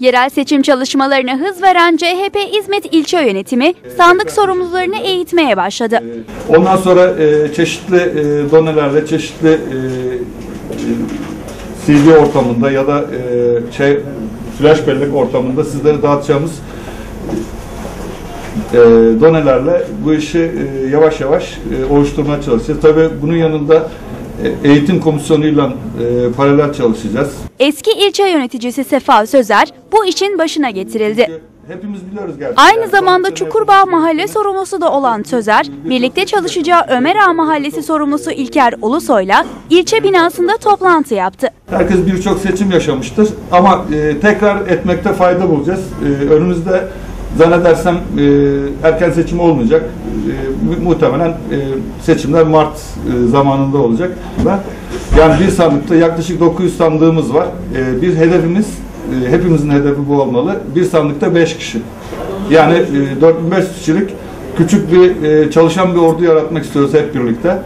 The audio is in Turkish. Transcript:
Yerel seçim çalışmalarına hız veren CHP İzmit İlçe Yönetimi sandık sorumlularını eğitmeye başladı. Ondan sonra e, çeşitli e, donelerle, çeşitli e, CD ortamında ya da şey flash bellek ortamında sizlere dağıtacağımız e, donelerle bu işi e, yavaş yavaş e, oluşturmaya çalışacağız. Tabii bunun yanında e, eğitim komisyonuyla e, paralel çalışacağız. Eski ilçe yöneticisi Sefa Sözer bu işin başına getirildi. Hepimiz biliyoruz gerçekten. Aynı zamanda Çukurbağ Mahalle sorumlusu da olan Sözer, birlikte çalışacağı Ömer Ağa Mahallesi sorumlusu İlker Ulusoy'la ilçe binasında toplantı yaptı. Herkes birçok seçim yaşamıştır ama e, tekrar etmekte fayda bulacağız. E, önümüzde zannedersem e, erken seçim olmayacak. E, mu- muhtemelen e, seçimler Mart e, zamanında olacak. Yani bir sandıkta yaklaşık 900 sandığımız var. E, bir hedefimiz e, hepimizin hedefi bu olmalı. Bir sandıkta 5 kişi. Yani e, 4500 kişilik küçük bir e, çalışan bir ordu yaratmak istiyoruz hep birlikte.